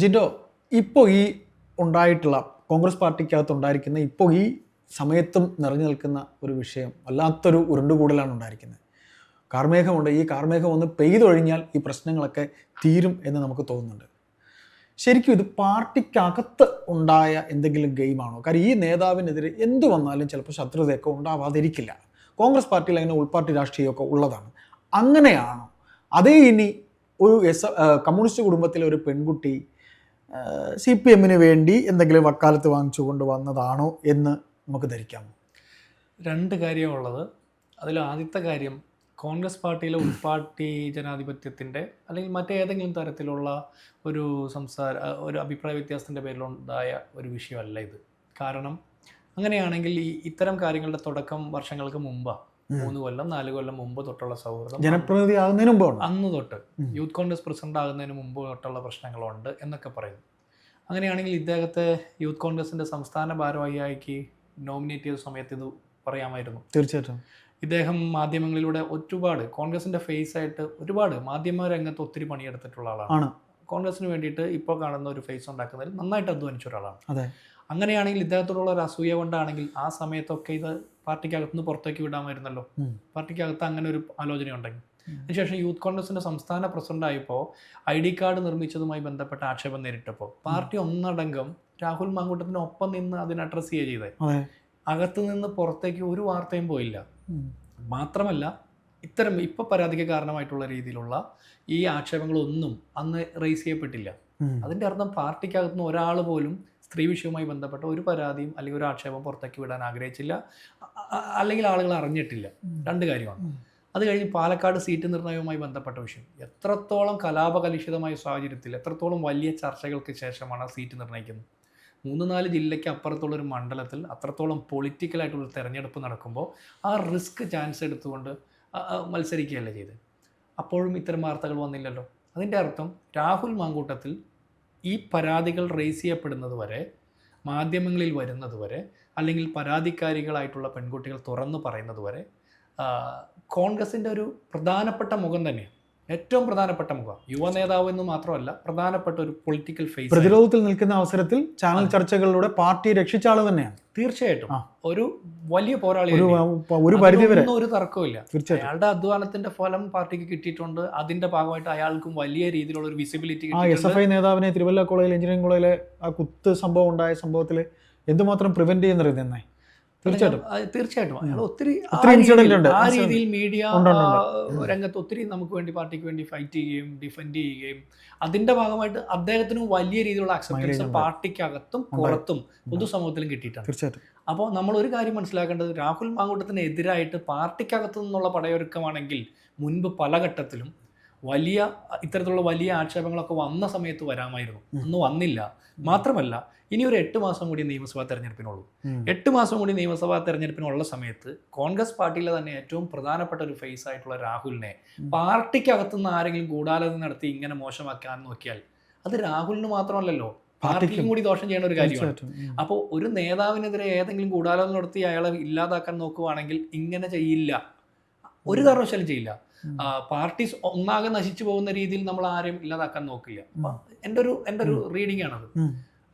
ജിൻഡോ ഇപ്പോൾ ഈ ഉണ്ടായിട്ടുള്ള കോൺഗ്രസ് പാർട്ടിക്കകത്ത് ഉണ്ടായിരിക്കുന്ന ഇപ്പോൾ ഈ സമയത്തും നിറഞ്ഞു നിൽക്കുന്ന ഒരു വിഷയം വല്ലാത്തൊരു ഉരുണ്ടുകൂടലാണ് ഉണ്ടായിരിക്കുന്നത്. കാർമേഘമുണ്ട്. ഈ കാർമേഘം ഒന്ന് പെയ്തൊഴിഞ്ഞാൽ ഈ പ്രശ്നങ്ങളൊക്കെ തീരും എന്ന് നമുക്ക് തോന്നുന്നുണ്ട്. ശരിക്കും ഇത് പാർട്ടിക്കകത്ത് ഉണ്ടായ എന്തെങ്കിലും ഗെയിമാണോ? കാര്യം ഈ നേതാവിനെതിരെ എന്തു വന്നാലും ചിലപ്പോൾ ശത്രുതയൊക്കെ ഉണ്ടാവാതിരിക്കില്ല. കോൺഗ്രസ് പാർട്ടിയിൽ അങ്ങനെ ഉൾപാർട്ടി രാഷ്ട്രീയമൊക്കെ ഉള്ളതാണ്. അങ്ങനെയാണോ? അതേ ഇനി ഒരു എസ് കമ്മ്യൂണിസ്റ്റ് കുടുംബത്തിലെ ഒരു പെൺകുട്ടി സി പി എമ്മിന് വേണ്ടി എന്തെങ്കിലും വക്കാലത്ത് വാങ്ങിച്ചു കൊണ്ട് വന്നതാണോ എന്ന് നമുക്ക് ധരിക്കാം. രണ്ട് കാര്യമുള്ളത് അതിൽ ആദ്യത്തെ കാര്യം കോൺഗ്രസ് പാർട്ടിയിലെ ഉൾപാർട്ടി ജനാധിപത്യത്തിന്റെ അല്ലെങ്കിൽ മറ്റേതെങ്കിലും തരത്തിലുള്ള ഒരു സംസാര ഒരു അഭിപ്രായ വ്യത്യാസത്തിന്റെ പേരിലുണ്ടായ ഒരു വിഷയമല്ല ഇത്. കാരണം അങ്ങനെയാണെങ്കിൽ ഈ ഇത്തരം കാര്യങ്ങളുടെ തുടക്കം വർഷങ്ങൾക്ക് മുമ്പാണ്. മൂന്ന് കൊല്ലം നാല് കൊല്ലം മുമ്പ് തൊട്ടുള്ള സൗഹൃദം. ജനപ്രതിനിധി ആകുന്നതിന് മുമ്പാണ് അന്ന് തൊട്ട്. യൂത്ത് കോൺഗ്രസ് പ്രസിഡന്റ് ആകുന്നതിന് മുമ്പ് തൊട്ടുള്ള പ്രശ്നങ്ങളുണ്ട് എന്നൊക്കെ പറയുന്നു. അങ്ങനെയാണെങ്കിൽ ഇദ്ദേഹത്തെ യൂത്ത് കോൺഗ്രസിന്റെ സംസ്ഥാന ഭാരവാഹിയായിക്ക് നോമിനേറ്റ് ചെയ്ത സമയത്ത് ഇത് പറയാമായിരുന്നു. തീർച്ചയായിട്ടും. ഇദ്ദേഹം മാധ്യമങ്ങളിലൂടെ ഒരുപാട് കോൺഗ്രസിന്റെ ഫേസ് ആയിട്ട് ഒരുപാട് മാധ്യമ രംഗത്ത് ഒത്തിരി പണിയെടുത്തിട്ടുള്ള ആളാണ്. കോൺഗ്രസിന് വേണ്ടിയിട്ട് ഇപ്പോൾ കാണുന്ന ഒരു ഫേസ് ഉണ്ടാക്കുന്നതിൽ നന്നായിട്ട് അധ്വാനിച്ച ഒരാളാണ്. അതെ. അങ്ങനെയാണെങ്കിൽ ഇദ്ദേഹത്തോടുള്ള ഒരു അസൂയ കൊണ്ടാണെങ്കിൽ ആ സമയത്തൊക്കെ ഇത് പാർട്ടിക്കകത്തുനിന്ന് പുറത്തേക്ക് വിടാമായിരുന്നല്ലോ. പാർട്ടിക്കകത്ത് അങ്ങനെ ഒരു ആലോചന ഉണ്ടെങ്കിൽ അതിനുശേഷം യൂത്ത് കോൺഗ്രസിന്റെ സംസ്ഥാന പ്രസിഡന്റ് ആയപ്പോൾ ഐ ഡി കാർഡ് നിർമ്മിച്ചതുമായി ബന്ധപ്പെട്ട ആക്ഷേപം നേരിട്ടപ്പോൾ പാർട്ടി ഒന്നടങ്കം രാഹുൽ മാങ്കൂട്ടത്തിന് ഒപ്പം നിന്ന് അതിനെ അഡ്രസ് ചെയ്യുക ചെയ്തത് അകത്ത് നിന്ന് പുറത്തേക്ക് ഒരു വാർത്തയും പോയില്ല. മാത്രമല്ല ഇത്തരം ഇപ്പൊ പരാതിക്ക് കാരണമായിട്ടുള്ള രീതിയിലുള്ള ഈ ആക്ഷേപങ്ങളൊന്നും അന്ന് റേസ് ചെയ്യപ്പെട്ടില്ല. അതിന്റെ അർത്ഥം പാർട്ടിക്കകത്തുനിന്ന് ഒരാൾ പോലും സ്ത്രീ വിഷയവുമായി ബന്ധപ്പെട്ട ഒരു പരാതിയും അല്ലെങ്കിൽ ഒരു ആക്ഷേപം പുറത്തേക്ക് വിടാൻ ആഗ്രഹിച്ചില്ല. അല്ലെങ്കിൽ ആളുകൾ അറിഞ്ഞിട്ടില്ല. രണ്ട് കാര്യമാണ്. അത് കഴിഞ്ഞ് പാലക്കാട് സീറ്റ് നിർണയവുമായി ബന്ധപ്പെട്ട വിഷയം. എത്രത്തോളം കലാപകലുഷിതമായ സാഹചര്യത്തിൽ എത്രത്തോളം വലിയ ചർച്ചകൾക്ക് ശേഷമാണ് ആ സീറ്റ് നിർണയിക്കുന്നത് മൂന്ന് നാല് ജില്ലയ്ക്ക് അപ്പുറത്തുള്ള ഒരു മണ്ഡലത്തിൽ അത്രത്തോളം പൊളിറ്റിക്കലായിട്ടുള്ള തെരഞ്ഞെടുപ്പ് നടക്കുമ്പോൾ ആ റിസ്ക് ചാൻസ് എടുത്തുകൊണ്ട് മത്സരിക്കുകയല്ല ചെയ്ത് അപ്പോഴും ഇത്തരം വാർത്തകൾ വന്നില്ലല്ലോ. അതിന്റെ അർത്ഥം രാഹുൽ മാങ്കൂട്ടത്തിൽ ഈ പരാതികൾ റേസ് ചെയ്യപ്പെടുന്നത് വരെ മാധ്യമങ്ങളിൽ വരുന്നത് വരെ അല്ലെങ്കിൽ പരാതിക്കാരികളായിട്ടുള്ള പെൺകുട്ടികൾ തുറന്നു പറയുന്നത് വരെ കോൺഗ്രസിന്റെ ഒരു പ്രധാനപ്പെട്ട മുഖം തന്നെയാണ്. ഏറ്റവും പ്രധാനപ്പെട്ട മുഖം. യുവ നേതാവ് എന്ന് മാത്രമല്ല പ്രധാനപ്പെട്ട ഒരു പൊളിറ്റിക്കൽ ഫേസ് പ്രതിരോധത്തിൽ നിൽക്കുന്ന അവസരത്തിൽ ചാനൽ ചർച്ചകളിലൂടെ പാർട്ടി രക്ഷിച്ച ആൾ തന്നെയാണ്. തീർച്ചയായിട്ടും. ഒരു വലിയ പോരാളി ഒരു പരിധി വരെ ഒരു തർക്കമില്ല തീർച്ചയായിട്ടും. അയാളുടെ അധ്വാനത്തിന്റെ ഫലം പാർട്ടിക്ക് കിട്ടിയിട്ടുണ്ട്. അതിന്റെ ഭാഗമായിട്ട് അയാൾക്കും വലിയ രീതിയിലുള്ള ഒരു വിസിബിലിറ്റി ആ എസ് എഫ് ഐ നേതാവിനെ തിരുവല്ല കോളേജിൽ എഞ്ചിനീയറിംഗ് കോളേജിലെ ആ കുത്ത് സംഭവം ഉണ്ടായ സംഭവത്തിൽ എന്തുമാത്രം പ്രിവെന്റ് ചെയ്യുന്നറിയുന്നേ തീർച്ചയായിട്ടും. തീർച്ചയായിട്ടും. അയാൾ ഒത്തിരി ആ രീതിയിൽ- മീഡിയ രംഗത്ത് ഒത്തിരി നമുക്ക് വേണ്ടി പാർട്ടിക്ക് വേണ്ടി ഫൈറ്റ് ചെയ്യുകയും ഡിഫെൻഡ് ചെയ്യുകയും അതിന്റെ ഭാഗമായിട്ട് അദ്ദേഹത്തിനും വലിയ രീതിയിലുള്ള അക്സെപ്റ്റൻസ്. പാർട്ടിക്കകത്തും പുറത്തും പൊതുസമൂഹത്തിലും തീർച്ചയായിട്ടും. അപ്പോൾ നമ്മൾ ഒരു കാര്യം മനസ്സിലാക്കേണ്ടത് രാഹുൽ മാങ്കൂട്ടത്തിന് എതിരായിട്ട് പാർട്ടിക്കകത്തു നിന്നുള്ള പടയൊരുക്കമാണെങ്കിൽ മുൻപ് പല ഘട്ടത്തിലും വലിയ ഇത്തരത്തിലുള്ള വലിയ ആക്ഷേപങ്ങളൊക്കെ വന്ന സമയത്ത് വരാമായിരുന്നു. ഒന്നും വന്നില്ല. മാത്രമല്ല ഇനി ഒരു എട്ട് മാസം കൂടി നിയമസഭാ തെരഞ്ഞെടുപ്പിനുള്ളൂ. എട്ട് മാസം കൂടി നിയമസഭാ തെരഞ്ഞെടുപ്പിനുള്ള സമയത്ത് കോൺഗ്രസ് പാർട്ടിയിലെ തന്നെ ഏറ്റവും പ്രധാനപ്പെട്ട ഒരു ഫേസ് ആയിട്ടുള്ള രാഹുലിനെ. പാർട്ടിക്കകത്തുനിന്ന് ആരെങ്കിലും ഗൂഢാലോചന നടത്തി ഇങ്ങനെ മോശമാക്കാൻ നോക്കിയാൽ അത് രാഹുലിന് മാത്രമല്ലല്ലോ. പാർട്ടിക്കും. കൂടി ദോഷം ചെയ്യുന്ന ഒരു കാര്യമാണ്. അപ്പോൾ ഒരു നേതാവിനെതിരെ ഏതെങ്കിലും ഗൂഢാലോചന നടത്തി അയാളെ ഇല്ലാതാക്കാൻ നോക്കുവാണെങ്കിൽ ഇങ്ങനെ ചെയ്യില്ല. ഒരു കാരണവശാലും ചെയ്യില്ല. പാർട്ടി ഒന്നാകെ നശിച്ചു പോകുന്ന രീതിയിൽ നമ്മൾ ആരെയും ഇല്ലാതാക്കാൻ നോക്കില്ല. എന്റെ ഒരു എന്റെ ഒരു റീഡിംഗ് ആണത്.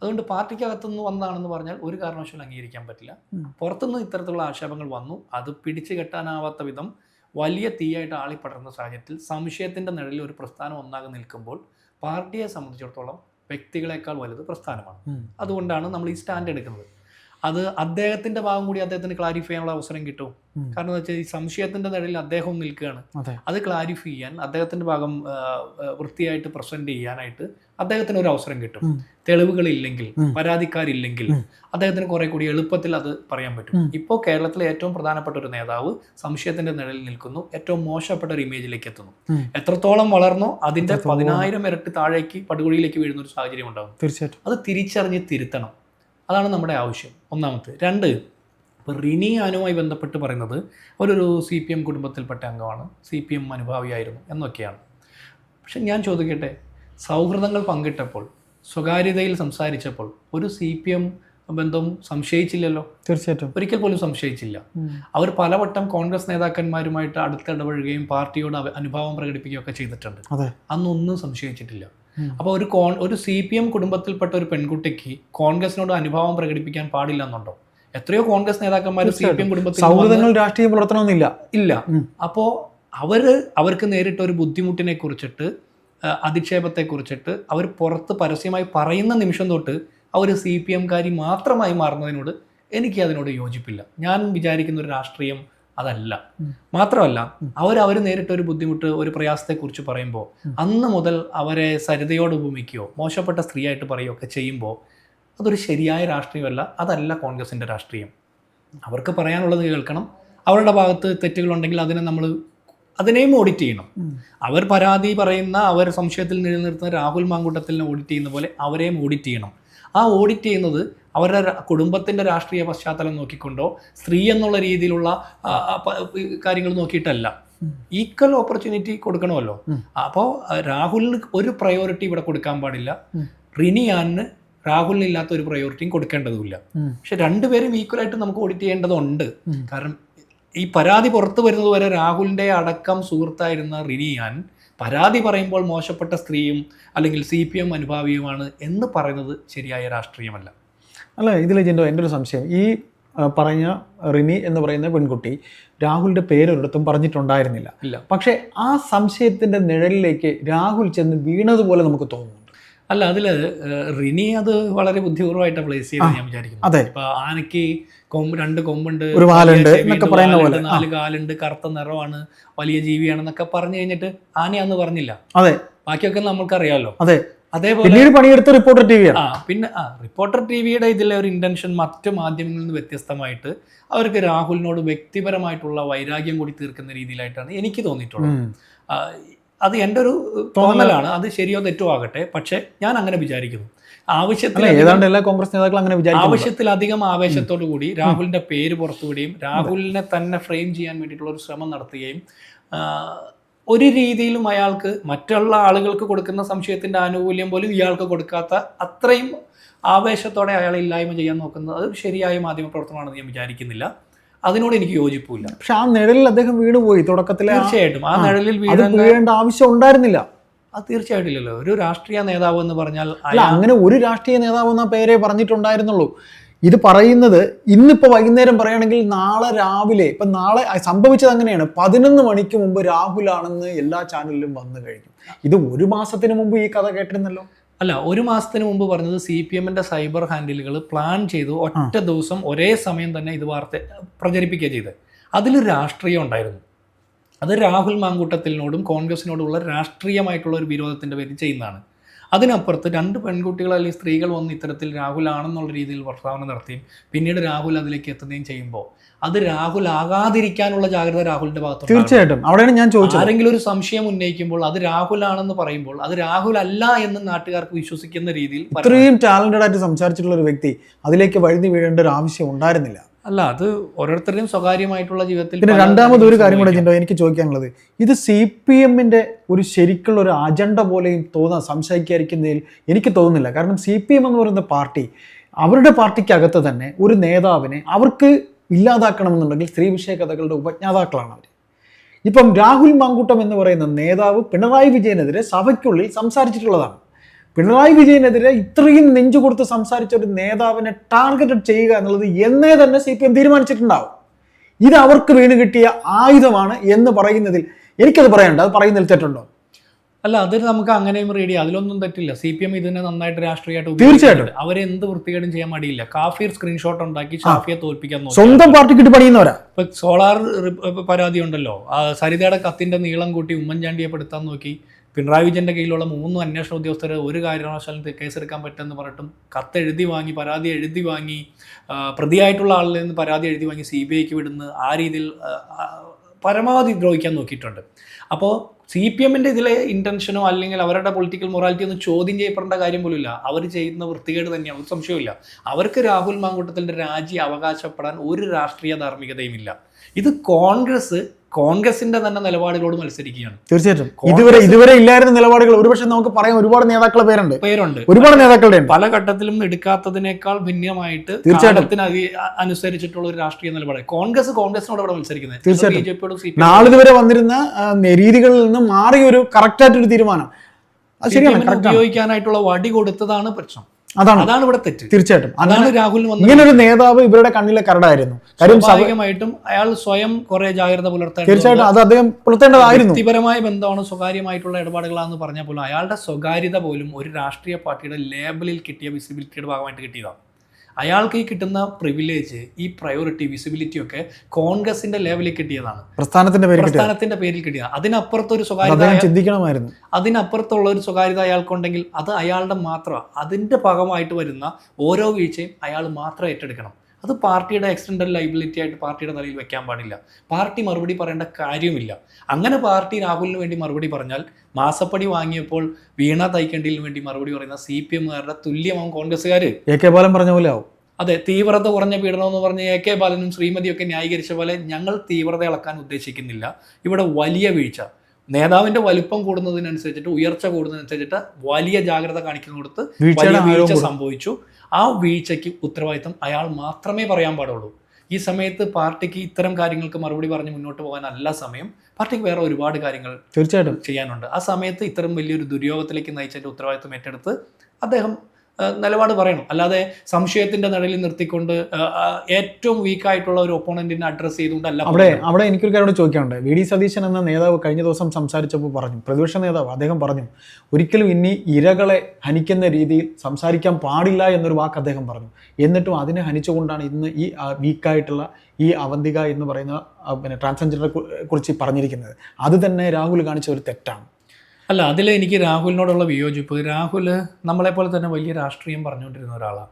അതുകൊണ്ട് പാർട്ടിക്കകത്തുനിന്ന് വന്നതാണെന്ന് പറഞ്ഞാൽ ഒരു കാരണവശാലും അംഗീകരിക്കാൻ പറ്റില്ല. പുറത്തുനിന്ന് ഇത്തരത്തിലുള്ള ആക്ഷേപങ്ങൾ വന്നു. അത് പിടിച്ചു കെട്ടാനാവാത്ത വിധം വലിയ തീയായിട്ട് ആളിപ്പടർന്ന സാഹചര്യത്തിൽ സംശയത്തിന്റെ നിഴലിൽ ഒരു പ്രസ്ഥാനം ഒന്നാകെ നിൽക്കുമ്പോൾ പാർട്ടിയെ സംബന്ധിച്ചിടത്തോളം വ്യക്തികളെക്കാൾ വലുത് പ്രസ്ഥാനമാണ്. അതുകൊണ്ടാണ് നമ്മൾ ഈ സ്റ്റാൻഡ് എടുക്കുന്നത്. അത് അദ്ദേഹത്തിന്റെ ഭാഗം കൂടി അദ്ദേഹത്തിന് ക്ലാരിഫൈ ചെയ്യാനുള്ള അവസരം കിട്ടും. കാരണം എന്താ വെച്ചാൽ ഈ സംശയത്തിന്റെ നിഴലിൽ അദ്ദേഹവും നിൽക്കുകയാണ്. അത്. ക്ലാരിഫൈ ചെയ്യാൻ അദ്ദേഹത്തിന്റെ ഭാഗം വൃത്തിയായിട്ട് പ്രസന്റ് ചെയ്യാനായിട്ട് അദ്ദേഹത്തിന് ഒരു അവസരം കിട്ടും. തെളിവുകൾ തെളിവുകളില്ലെങ്കിൽ പരാതിക്കാരില്ലെങ്കിൽ അദ്ദേഹത്തിന് കുറെ കൂടി എളുപ്പത്തിൽ അത് പറയാൻ പറ്റും. ഇപ്പോൾ കേരളത്തിലെ ഏറ്റവും പ്രധാനപ്പെട്ട ഒരു നേതാവ് സംശയത്തിന്റെ നിഴലിൽ നിൽക്കുന്നു. ഏറ്റവും മോശപ്പെട്ട ഒരു ഇമേജിലേക്ക് എത്തുന്നു. എത്രത്തോളം വളർന്നോ അതിന്റെ. പതിനായിരം ഇരട്ടി താഴേക്ക് പടുകുഴിയിലേക്ക് വീഴുന്ന ഒരു സാഹചര്യം ഉണ്ടാകും തീർച്ചയായിട്ടും. അത് തിരിച്ചറിഞ്ഞ് തിരുത്തണം. അതാണ് നമ്മുടെ ആവശ്യം. ഒന്നാമത്തെ. രണ്ട് ഇപ്പോൾ റിനി അനുമായി ബന്ധപ്പെട്ട് പറയുന്നത് അവരൊരു സി പി എം കുടുംബത്തിൽപ്പെട്ട അംഗമാണ്. സി പി എം അനുഭാവിയായിരുന്നു എന്നൊക്കെയാണ്. പക്ഷെ ഞാൻ ചോദിക്കട്ടെ സൗഹൃദങ്ങൾ പങ്കിട്ടപ്പോൾ സ്വകാര്യതയിൽ സംസാരിച്ചപ്പോൾ ഒരു സി പി എം ബന്ധവും സംശയിച്ചില്ലല്ലോ? തീർച്ചയായിട്ടും. ഒരിക്കൽ പോലും സംശയിച്ചില്ല. അവർ പലവട്ടം കോൺഗ്രസ് നേതാക്കന്മാരുമായിട്ട് അടുത്തിടപഴകുകയും പാർട്ടിയോട് അനുഭാവം പ്രകടിപ്പിക്കുകയും ഒക്കെ ചെയ്തിട്ടുണ്ട്. അന്നൊന്നും സംശയിച്ചിട്ടില്ല. അപ്പോൾ ഒരു കോൺ ഒരു സി പി എം കുടുംബത്തിൽപ്പെട്ട ഒരു പെൺകുട്ടിക്ക് കോൺഗ്രസിനോട് അനുഭാവം പ്രകടിപ്പിക്കാൻ പാടില്ല എന്നുണ്ടോ എത്രയോ കോൺഗ്രസ് നേതാക്കന്മാർ സി പി എം കുടുംബത്തിൽ സൗഹൃദങ്ങൾ രാഷ്ട്രീയം പുലർത്തണമെന്നില്ല. ഇല്ല. അപ്പോൾ അവർ അവർക്ക് നേരിട്ട ഒരു ബുദ്ധിമുട്ടിനെ കുറിച്ചിട്ട് ആ, അധിക്ഷേപത്തെ കുറിച്ചിട്ട് അവർ പുറത്ത് പരസ്യമായി പറയുന്ന നിമിഷം തൊട്ട് അവർ സി പി എംകാരി മാത്രമായി മാറുന്നതിനോട് എനിക്ക് അതിനോട് യോജിപ്പില്ല. ഞാൻ വിചാരിക്കുന്ന ഒരു രാഷ്ട്രീയം അതല്ല. മാത്രമല്ല അവർ അവർ നേരിട്ട ഒരു ബുദ്ധിമുട്ട് ഒരു പ്രയാസത്തെക്കുറിച്ച് പറയുമ്പോൾ അന്ന് മുതൽ അവരെ സരിതയോട് ഉപമിക്കുകയോ മോശപ്പെട്ട സ്ത്രീയായിട്ട് പറയുകയോ ഒക്കെ ചെയ്യുമ്പോൾ അതൊരു ശരിയായ രാഷ്ട്രീയമല്ല അതല്ല കോൺഗ്രസിന്റെ രാഷ്ട്രീയം. അവർക്ക് പറയാനുള്ളത് കേൾക്കണം. അവരുടെ ഭാഗത്ത് തെറ്റുകളുണ്ടെങ്കിൽ അതിനെ നമ്മൾ അതിനെയും ഓഡിറ്റ് ചെയ്യണം. അവർ പരാതി പറയുന്ന അവർ സംശയത്തിൽ നിലനിർത്തുന്ന രാഹുൽ മാങ്കൂട്ടത്തിനെ ഓഡിറ്റ് ചെയ്യുന്ന പോലെ അവരെയും ഓഡിറ്റ് ചെയ്യണം. ആ ഓഡിറ്റ് ചെയ്യുന്നത് അവരുടെ കുടുംബത്തിന്റെ രാഷ്ട്രീയ പശ്ചാത്തലം നോക്കിക്കൊണ്ടോ സ്ത്രീ എന്നുള്ള രീതിയിലുള്ള കാര്യങ്ങൾ നോക്കിയിട്ടല്ല. ഈക്വൽ ഓപ്പർച്യൂണിറ്റി കൊടുക്കണമല്ലോ. അപ്പോൾ രാഹുലിന് ഒരു പ്രയോറിറ്റി ഇവിടെ കൊടുക്കാൻ പാടില്ല. റിനിയാനിന് രാഹുലിന് ഇല്ലാത്ത ഒരു പ്രയോറിറ്റിയും കൊടുക്കേണ്ടതുമില്ല. പക്ഷെ രണ്ടുപേരും ഈക്വലായിട്ട് നമുക്ക് ഓഡിറ്റ് ചെയ്യേണ്ടതുണ്ട്. കാരണം ഈ പരാതി പുറത്തു വരുന്നത് വരെ രാഹുലിന്റെ അടക്കം സുഹൃത്തായിരുന്ന റിനിയാൻ പരാതി പറയുമ്പോൾ മോശപ്പെട്ട സ്ത്രീയും അല്ലെങ്കിൽ സി പി എം അനുഭാവിയുമാണ് എന്ന് പറയുന്നത് ശരിയായ രാഷ്ട്രീയമല്ല. അല്ല ഇതിൽ ജിൻഡോ എന്റെ ഒരു സംശയം. ഈ പറഞ്ഞ റിനി എന്ന് പറയുന്ന പെൺകുട്ടി രാഹുലിന്റെ പേരൊരിടത്തും പറഞ്ഞിട്ടുണ്ടായിരുന്നില്ല. പക്ഷേ ആ സംശയത്തിന്റെ നിഴലിലേക്ക് രാഹുൽ ചെന്ന് വീണതുപോലെ നമുക്ക് തോന്നുന്നുണ്ട് അല്ല അതിൽ റിനി അത് വളരെ ബുദ്ധിപൂർവമായിട്ട് പ്ലേസ് ചെയ്ത് ഞാൻ വിചാരിക്കുന്നു. അതെ. ഇപ്പൊ ആനയ്ക്ക് കൊമ്പ് രണ്ട് കൊമ്പുണ്ട് ഒരു വാലുണ്ട് എന്നൊക്കെ പറയുന്ന പോലെ. നാല് കാലുണ്ട് കറുത്ത നിറമാണ് വലിയ ജീവിയാണെന്നൊക്കെ പറഞ്ഞു കഴിഞ്ഞിട്ട് ആനയാന്ന് പറഞ്ഞില്ല. അതെ. ബാക്കിയൊക്കെ നമുക്കറിയാലോ. അതെ. അതേപോലെ പണിയെടുത്ത റിപ്പോർട്ടർ ടി വി ആ പിന്നെ ആ റിപ്പോർട്ടർ ടി വിയുടെ ഇതിലെ ഒരു ഇന്റൻഷൻ മറ്റു മാധ്യമങ്ങളിൽ നിന്ന് വ്യത്യസ്തമായിട്ട് അവർക്ക് രാഹുലിനോട് വ്യക്തിപരമായിട്ടുള്ള വൈരാഗ്യം കൂടി തീർക്കുന്ന രീതിയിലായിട്ടാണ് എനിക്ക് തോന്നിയിട്ടുള്ളത്. അത് എന്റെ ഒരു തോന്നലാണ്. അത് ശരിയോ തെറ്റോ ആകട്ടെ. പക്ഷേ ഞാൻ അങ്ങനെ വിചാരിക്കുന്നു. ആവശ്യത്തിൽ ഏതാണ്ട് എല്ലാ കോൺഗ്രസ് നേതാക്കളും അങ്ങനെ വിചാരിക്കുന്നു. ആവശ്യത്തിലധികം ആവേശത്തോടു കൂടി രാഹുലിന്റെ പേര് പുറത്തുവിടുകയും രാഹുലിനെ തന്നെ ഫ്രെയിം ചെയ്യാൻ വേണ്ടിയിട്ടുള്ള ഒരു ശ്രമം നടത്തുകയും ഒരു രീതിയിലും അയാൾക്ക് മറ്റുള്ള ആളുകൾക്ക് കൊടുക്കുന്ന സംശയത്തിന്റെ ആനുകൂല്യം പോലും ഇയാൾക്ക് കൊടുക്കാത്ത അത്രയും ആവേശത്തോടെ അയാളെ ഇല്ലായ്മ ചെയ്യാൻ നോക്കുന്നത് അത് ശരിയായ മാധ്യമപ്രവർത്തനമാണെന്ന് ഞാൻ വിചാരിക്കുന്നില്ല. അതിനോട് എനിക്ക് യോജിപ്പില്ല. പക്ഷെ ആ നിഴലിൽ അദ്ദേഹം വീണുപോയി തുടക്കത്തിലെ തുടക്കത്തിൽ തീർച്ചയായിട്ടും. ആ നിഴലിൽ വീഴേണ്ട ആവശ്യം ഉണ്ടായിരുന്നില്ല. അത് തീർച്ചയായിട്ടും ഇല്ലല്ലോ ഒരു രാഷ്ട്രീയ നേതാവ് എന്ന് പറഞ്ഞാൽ അല്ല അങ്ങനെ ഒരു രാഷ്ട്രീയ നേതാവ് എന്ന പേരെ പറഞ്ഞിട്ടുണ്ടായിരുന്നുള്ളൂ. ഇത് പറയുന്നത് ഇന്നിപ്പോ വൈകുന്നേരം പറയുകയാണെങ്കിൽ നാളെ രാവിലെ ഇപ്പൊ നാളെ സംഭവിച്ചത് അങ്ങനെയാണ്. പതിനൊന്ന് മണിക്ക് മുമ്പ് രാഹുലാണെന്ന് എല്ലാ ചാനലിലും വന്നു കഴിഞ്ഞു. ഇത് ഒരു മാസത്തിന് മുമ്പ് ഈ കഥ കേട്ടിരുന്നല്ലോ. അല്ല ഒരു മാസത്തിന് മുമ്പ് പറഞ്ഞത് സി പി എമ്മിന്റെ സൈബർ ഹാൻഡിലുകൾ പ്ലാൻ ചെയ്തു ഒറ്റ ദിവസം ഒരേ സമയം തന്നെ ഇത് വാർത്ത പ്രചരിപ്പിക്കുക ചെയ്ത്. അതിൽ രാഷ്ട്രീയം ഉണ്ടായിരുന്നു. അത് രാഹുൽ മാങ്കൂട്ടത്തിനോടും കോൺഗ്രസിനോടുമുള്ള രാഷ്ട്രീയമായിട്ടുള്ള ഒരു വിരോധത്തിന്റെ പേരിൽ ചെയ്യുന്നതാണ്. അതിനപ്പുറത്ത് രണ്ട് പെൺകുട്ടികൾ അല്ലെങ്കിൽ സ്ത്രീകൾ വന്ന് ഇത്തരത്തിൽ രാഹുൽ ആണെന്നുള്ള രീതിയിൽ പ്രസ്താവന നടത്തുകയും പിന്നീട് രാഹുൽ അതിലേക്ക് എത്തുകയും ചെയ്യുമ്പോൾ അത് രാഹുൽ ആകാതിരിക്കാനുള്ള ജാഗ്രത രാഹുലിന്റെ ഭാഗത്ത് തീർച്ചയായിട്ടും. അവിടെയാണ് ഞാൻ ചോദിച്ചത്. ആരെങ്കിലും ഒരു സംശയം ഉന്നയിക്കുമ്പോൾ അത് രാഹുൽ ആണെന്ന് പറയുമ്പോൾ അത് രാഹുൽ അല്ല എന്ന് നാട്ടുകാർക്ക് വിശ്വസിക്കുന്ന രീതിയിൽ ഇത്രയും ടാലന്റഡ് ആയിട്ട് സംസാരിച്ചിട്ടുള്ള ഒരു വ്യക്തി അതിലേക്ക് വഴുതി വീഴേണ്ട ഒരു ആവശ്യം ഉണ്ടായിരുന്നില്ല. അല്ല അത് ഓരോരുത്തരുടെയും സ്വകാര്യമായിട്ടുള്ള ജീവിതത്തിൽ പിന്നെ രണ്ടാമത് ഒരു കാര്യം കൂടെ. ചിന്തോ എനിക്ക് ചോദിക്കാനുള്ളത്. ഇത് സി പി എമ്മിന്റെ ഒരു ശരിക്കുള്ള ഒരു അജണ്ട പോലെയും തോന്നാൻ സംശയിക്കാതിരിക്കുന്നതിൽ എനിക്ക് തോന്നുന്നില്ല. കാരണം സി പി എം എന്ന് പറയുന്ന പാർട്ടി അവരുടെ പാർട്ടിക്കകത്ത് തന്നെ ഒരു നേതാവിനെ അവർക്ക് ഇല്ലാതാക്കണമെന്നുണ്ടെങ്കിൽ സ്ത്രീ വിഷയ കഥകളുടെ ഉപജ്ഞാതാക്കളാണ് അവർ ഇപ്പം രാഹുൽ മാങ്കൂട്ടം എന്ന് പറയുന്ന നേതാവ് പിണറായി വിജയനെതിരെ സഭയ്ക്കുള്ളിൽ സംസാരിച്ചിട്ടുള്ളതാണ്. പിണറായി വിജയനെതിരെ ഇത്രയും നെഞ്ചു കൊടുത്ത് സംസാരിച്ച ഒരു നേതാവിനെ ടാർഗറ്റഡ് ചെയ്യുക എന്നുള്ളത് എന്നേ തന്നെ സി പി എം തീരുമാനിച്ചിട്ടുണ്ടാവും. ഇത് അവർക്ക് വീണ് കിട്ടിയ ആയുധമാണ് എന്ന് പറയുന്നതിൽ എനിക്കത് പറയണ്ട അത് പറയുന്നതിൽ തെറ്റുണ്ടോ? അല്ല അത് നമുക്ക് അങ്ങനെയും റീഡ് ചെയ്യാം. അതിലൊന്നും തെറ്റില്ല. സി പി എം ഇതിനെ നന്നായിട്ട് രാഷ്ട്രീയമായിട്ട് തീർച്ചയായിട്ടും. അവരെ എന്ത് വൃത്തികേടും ചെയ്യാൻ മടിയില്ല. കാഫിർ സ്ക്രീൻഷോട്ട് ഉണ്ടാക്കി ഷാഫിയെ തോൽപ്പിക്കാൻ സ്വന്തം പാർട്ടിക്ക് പണിയുന്നവരാ. ഇപ്പൊ സോളാർ പരാതി ഉണ്ടല്ലോ. സരിതയുടെ കത്തിന്റെ നീളം കൂട്ടി ഉമ്മൻചാണ്ടിയെ പെടുത്താൻ നോക്കി. പിണറായി വിജയന്റെ കീഴിലുള്ള മൂന്ന് അന്വേഷണ ഉദ്യോഗസ്ഥർ ഒരു കാരണവശാലും കേസ് കേസെടുക്കാൻ പറ്റുമെന്ന് പറഞ്ഞിട്ടും കത്ത് എഴുതി വാങ്ങി പരാതി എഴുതി വാങ്ങി പ്രതിയായിട്ടുള്ള ആളിൽ നിന്ന് പരാതി എഴുതി വാങ്ങി സി ബി ഐക്ക് വിടുന്ന ആ രീതിയിൽ പരമാവധി ദ്രോഹിക്കാൻ നോക്കിയിട്ടുണ്ട്. അപ്പോൾ സി പി എമ്മിന്റെ ഇതിലെ ഇന്റൻഷനോ അല്ലെങ്കിൽ അവരുടെ പൊളിറ്റിക്കൽ മൊറാലിറ്റി ഒന്നും ചോദ്യം ചെയ്യപ്പെടേണ്ട കാര്യം പോലും ഇല്ല. അവർ ചെയ്യുന്ന വൃത്തികേട് തന്നെയാണ് ഒരു സംശയമില്ല അവർക്ക് രാഹുൽ മാങ്കൂട്ടത്തിന്റെ രാജി അവകാശപ്പെടാൻ ഒരു രാഷ്ട്രീയ ധാർമ്മികതയും ഇല്ല. ഇത് കോൺഗ്രസ് കോൺഗ്രസിന്റെ തന്നെ നിലപാടുകളോട് മത്സരിക്കുകയാണ്. തീർച്ചയായിട്ടും. ഇതുവരെ ഇതുവരെ ഇല്ലായിരുന്ന നിലപാടുകൾ ഒരുപക്ഷെ നമുക്ക് പറയാം ഒരുപാട് നേതാക്കളുടെ പേരുണ്ട്. പേരുണ്ട്. ഒരുപാട് നേതാക്കളുടെ പല ഘട്ടത്തിലും എടുക്കാത്തതിനേക്കാൾ ഭിന്നമായിട്ട് തീർച്ചയായിട്ടും. അനുസരിച്ചിട്ടുള്ള ഒരു രാഷ്ട്രീയ നിലപാട്. കോൺഗ്രസ് കോൺഗ്രസിനോട് ഇവിടെ മത്സരിക്കുന്നത്. തീർച്ചയായിട്ടും. നാളിതുവരെ വന്നിരുന്ന രീതികളിൽ നിന്ന് മാറിയ ഒരു കറക്റ്റായിട്ടൊരു തീരുമാനം. ഉപയോഗിക്കാനായിട്ടുള്ള വടി കൊടുത്തതാണ് പ്രശ്നം. അതാണ്. അതാണ് ഇവിടെ തെറ്റ്. തീർച്ചയായിട്ടും. അതാണ് രാഹുലിന് വന്നത്. ഇങ്ങനെ ഒരു നേതാവ് ഇവരുടെ കണ്ണിലെ കരടായിരുന്നു. കാര്യം സ്വാഭാവികമായിട്ടും അയാൾ സ്വയം കുറെ ജാഗ്രത പുലർത്തേണ്ടത് തീർച്ചയായിട്ടും അത് അദ്ദേഹം പുലർത്തേണ്ടതായിരുന്നു. വ്യക്തിപരമായ ബന്ധമാണ് സ്വകാര്യമായിട്ടുള്ള ഇടപാടുകളാണെന്ന് പറഞ്ഞാൽ പോലും അയാളുടെ സ്വകാര്യത പോലും ഒരു രാഷ്ട്രീയ പാർട്ടിയുടെ ലേബലിൽ കിട്ടിയ വിസിബിലിറ്റിയുടെ ഭാഗമായിട്ട് കിട്ടിയതാണ്. അയാൾക്ക് ഈ കിട്ടുന്ന പ്രിവിലേജ് ഈ പ്രയോറിറ്റി വിസിബിലിറ്റി ഒക്കെ കോൺഗ്രസിന്റെ ലെവലിൽ കിട്ടിയതാണ്. പ്രസ്ഥാനത്തിന്റെ പേരിൽ പ്രസ്ഥാനത്തിന്റെ പേരിൽ കിട്ടിയ അതിനപ്പുറത്ത് ഒരു സ്വകാര്യത ചിന്തിക്കണമായിരുന്നു. അതിനപ്പുറത്തുള്ള ഒരു സ്വകാര്യത അയാൾക്കുണ്ടെങ്കിൽ അത് അയാളുടെ മാത്രം അതിന്റെ ഭാഗമായിട്ട് വരുന്ന ഓരോ വീഴ്ചയും അയാൾ മാത്രം ഏറ്റെടുക്കണം. അത് പാർട്ടിയുടെ എക്സ്റ്റൻഡൽ ലൈബിലിറ്റി ആയിട്ട് പാർട്ടിയുടെ തലയിൽ വെക്കാൻ പാടില്ല. പാർട്ടി മറുപടി പറയേണ്ട കാര്യമില്ല. അങ്ങനെ പാർട്ടി രാഹുലിന് വേണ്ടി മറുപടി പറഞ്ഞാൽ മാസപ്പടി വാങ്ങിയപ്പോൾ വീണ തൈക്കണ്ടിയിൽ വേണ്ടി മറുപടി പറയുന്ന സി പി എമ്മുകാരുടെ തുല്യമാവും കോൺഗ്രസ്സുകാർ എ കെ ബാലൻ പറഞ്ഞ പോലെ ആവും. അതെ തീവ്രത കുറഞ്ഞ പീഡനം എന്ന് പറഞ്ഞ് എ കെ ബാലനും ശ്രീമതിയൊക്കെ ന്യായീകരിച്ച പോലെ ഞങ്ങൾ തീവ്രത ഇളക്കാൻ ഉദ്ദേശിക്കുന്നില്ല. ഇവിടെ വലിയ വീഴ്ച. നേതാവിന്റെ വലുപ്പം കൂടുന്നതിനനുസരിച്ചിട്ട് ഉയർച്ച കൂടുന്നതിനനുസരിച്ചിട്ട് വലിയ ജാഗ്രത കാണിക്കുന്നിടത്ത് കൊടുത്ത് വലിയ വീഴ്ച സംഭവിച്ചു. ആ വീഴ്ചയ്ക്ക് ഉത്തരവാദിത്തം അയാൾ മാത്രമേ പറയാൻ പാടുള്ളൂ. ഈ സമയത്ത് പാർട്ടിക്ക് ഇത്തരം കാര്യങ്ങൾക്ക് മറുപടി പറഞ്ഞ് മുന്നോട്ട് പോകാനല്ല സമയം. പാർട്ടിക്ക് വേറെ ഒരുപാട് കാര്യങ്ങൾ തീർച്ചയായിട്ടും. ചെയ്യാനുണ്ട്. ആ സമയത്ത് ഇത്തരം വലിയൊരു ദുര്യോഗത്തിലേക്ക് നയിച്ചതിന്റെ ഉത്തരവാദിത്വം ഏറ്റെടുത്ത് അദ്ദേഹം നിലപാട് പറയണം. അല്ലാതെ സംശയത്തിന്റെ നിഴലിൽ നിർത്തിക്കൊണ്ട് ഏറ്റവും വീക്കായിട്ടുള്ള ഒരു ഒപ്പോണന്റിനെ അഡ്രസ് ചെയ്തുകൊണ്ടല്ല അവിടെ അവിടെ എനിക്കൊരു കാര്യം ചോദിക്കാനുണ്ട്. വി ഡി സതീശൻ എന്ന നേതാവ് കഴിഞ്ഞ ദിവസം സംസാരിച്ചപ്പോൾ പറഞ്ഞു പ്രതിപക്ഷ നേതാവ് അദ്ദേഹം പറഞ്ഞു ഒരിക്കലും ഇനി ഇരകളെ ഹനിക്കുന്ന രീതിയിൽ സംസാരിക്കാൻ പാടില്ല എന്നൊരു വാക്ക് അദ്ദേഹം പറഞ്ഞു. എന്നിട്ടും അതിനെ ഹനിച്ചുകൊണ്ടാണ് ഇന്ന് ഈ വീക്കായിട്ടുള്ള ഈ അവന്തിക എന്ന് പറയുന്ന പിന്നെ ട്രാൻസ്ജെൻഡറെ കുറിച്ച് പറഞ്ഞിരിക്കുന്നത്. അത് തന്നെ രാഹുൽ കാണിച്ച ഒരു തെറ്റാണ്. അല്ല അതിൽ എനിക്ക് രാഹുലിനോടുള്ള വിയോജിപ്പ്. രാഹുൽ നമ്മളെപ്പോലെ തന്നെ വലിയ രാഷ്ട്രീയം പറഞ്ഞുകൊണ്ടിരുന്ന ഒരാളാണ്.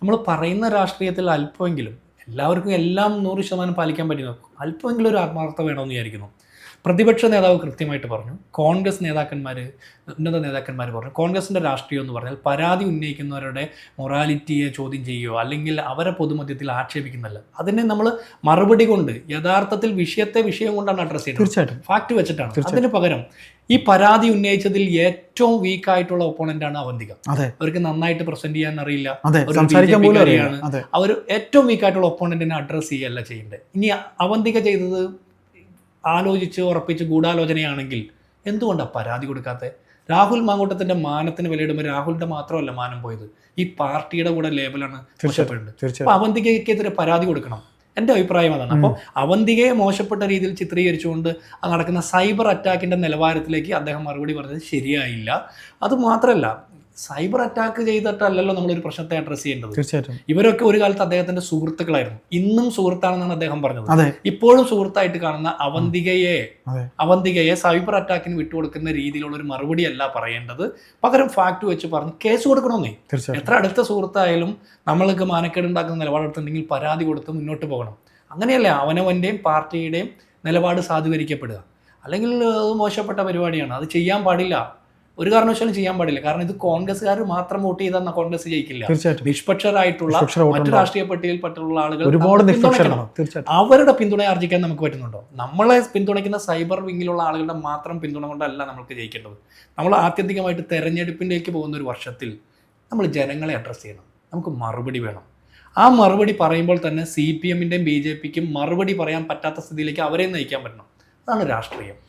നമ്മൾ പറയുന്ന രാഷ്ട്രീയത്തിൽ അല്പമെങ്കിലും എല്ലാവർക്കും എല്ലാം നൂറ് ശതമാനം പാലിക്കാൻ പറ്റുന്നു അല്പമെങ്കിലും ഒരു ആത്മാർത്ഥത വേണമെന്ന് വിചാരിക്കുന്നു. പ്രതിപക്ഷ നേതാവ് കൃത്യമായിട്ട് പറഞ്ഞു. കോൺഗ്രസ് നേതാക്കന്മാർ ഉന്നത നേതാക്കന്മാർ പറഞ്ഞു. കോൺഗ്രസിന്റെ രാഷ്ട്രീയം എന്ന് പറഞ്ഞാൽ പരാതി ഉന്നയിക്കുന്നവരുടെ മൊറാലിറ്റിയെ ചോദ്യം ചെയ്യുകയോ അല്ലെങ്കിൽ അവരെ പൊതുമധ്യത്തിൽ ആക്ഷേപിക്കുന്നല്ല അതിനെ നമ്മൾ മറുപടി കൊണ്ട് യഥാർത്ഥത്തിൽ വിഷയത്തെ വിഷയം കൊണ്ടാണ് അഡ്രസ്സ് ചെയ്യുന്നത്. തീർച്ചയായിട്ടും. ഫാക്ട് വെച്ചിട്ടാണ്. അതിന് പകരം ഈ പരാതി ഉന്നയിച്ചതിൽ ഏറ്റവും വീക്ക് ആയിട്ടുള്ള ഒപ്പോണന്റ് ആണ് അവന്തിക. അവർക്ക് നന്നായിട്ട് പ്രസന്റ് ചെയ്യാൻ അറിയില്ല. അവർ ഏറ്റവും വീക്ക് ആയിട്ടുള്ള ഒപ്പോണന്റിനെ അഡ്രസ് ചെയ്യല്ല ചെയ്യേണ്ടത് ഇനി അവന്തിക ചെയ്തത് ആലോചിച്ച് ഉറപ്പിച്ച് ഗൂഢാലോചനയാണെങ്കിൽ എന്തുകൊണ്ടാണ് പരാതി കൊടുക്കാത്തത് രാഹുൽ മാങ്കൂട്ടത്തിന്റെ മാനത്തിന് വിലയിടുമ്പോൾ രാഹുലിന്റെ മാത്രമല്ല മാനം പോയത്. ഈ പാർട്ടിയുടെ കൂടെ ലേബലാണ് മോശപ്പെടുന്നത് അപ്പൊ അവന്തികയ്ക്കെതിരെ പരാതി കൊടുക്കണം. എന്റെ അഭിപ്രായം അതാണ്. അപ്പോൾ അവന്തികയെ മോശപ്പെട്ട രീതിയിൽ ചിത്രീകരിച്ചുകൊണ്ട് നടക്കുന്ന സൈബർ അറ്റാക്കിന്റെ നിലവാരത്തിലേക്ക് അദ്ദേഹം മറുപടി പറഞ്ഞത് ശരിയായില്ല. അത് മാത്രമല്ല സൈബർ അറ്റാക്ക് ചെയ്തിട്ടല്ലല്ലോ നമ്മളൊരു പ്രശ്നത്തെ അഡ്രസ് ചെയ്യേണ്ടത്. തീർച്ചയായിട്ടും. ഇവരൊക്കെ ഒരു കാലത്ത് അദ്ദേഹത്തിന്റെ സുഹൃത്തുക്കളായിരുന്നു. ഇന്നും സുഹൃത്താണെന്നാണ് അദ്ദേഹം പറഞ്ഞത്. ഇപ്പോഴും സുഹൃത്തായിട്ട് കാണുന്ന അവന്തികയെ അവന്തികയെ സൈബർ അറ്റാക്കിന് വിട്ടുകൊടുക്കുന്ന രീതിയിലുള്ള ഒരു മറുപടി അല്ല പറയേണ്ടത്. പകരം ഫാക്ട് വെച്ച് പറഞ്ഞ് കേസ് കൊടുക്കണമെന്നേ. എത്ര അടുത്ത സുഹൃത്തായാലും നമ്മൾക്ക് മാനക്കേട് ഉണ്ടാക്കുന്ന നിലപാടെടുത്തുണ്ടെങ്കിൽ പരാതി കൊടുത്ത് മുന്നോട്ട് പോകണം. അങ്ങനെയല്ലേ അവനവന്റെയും പാർട്ടിയുടെയും നിലപാട് സാധൂകരിക്കപ്പെടുക. അല്ലെങ്കിൽ അത് മോശപ്പെട്ട പരിപാടിയാണ്. അത് ചെയ്യാൻ പാടില്ല. ഒരു കാരണവശാലും ചെയ്യാൻ പാടില്ല. കാരണം ഇത് കോൺഗ്രസ്സുകാർ മാത്രം വോട്ട് ചെയ്താൽ കോൺഗ്രസ് ജയിക്കില്ല. തീർച്ചയായിട്ടും. നിഷ്പക്ഷരായിട്ടുള്ള മറ്റു രാഷ്ട്രീയ പട്ടികയിൽപ്പെട്ടുള്ള ആളുകൾ ഒരുപാട് അവരുടെ പിന്തുണ ആർജിക്കാൻ നമുക്ക് പറ്റുന്നുണ്ടോ? നമ്മളെ പിന്തുണയ്ക്കുന്ന സൈബർ വിങ്ങിലുള്ള ആളുകളുടെ മാത്രം പിന്തുണ കൊണ്ടല്ല നമ്മൾക്ക് ജയിക്കേണ്ടത്. നമ്മൾ ആത്യന്തികമായിട്ട് തെരഞ്ഞെടുപ്പിലേക്ക് പോകുന്ന ഒരു വർഷത്തിൽ നമ്മൾ ജനങ്ങളെ അഡ്രസ്സ് ചെയ്യണം. നമുക്ക് മറുപടി വേണം. ആ മറുപടി പറയുമ്പോൾ തന്നെ സി പി എമ്മിന്റെയും ബി ജെ പിക്കും മറുപടി പറയാൻ പറ്റാത്ത സ്ഥിതിയിലേക്ക് അവരെ നയിക്കാൻ പറ്റണം. അതാണ് രാഷ്ട്രീയം.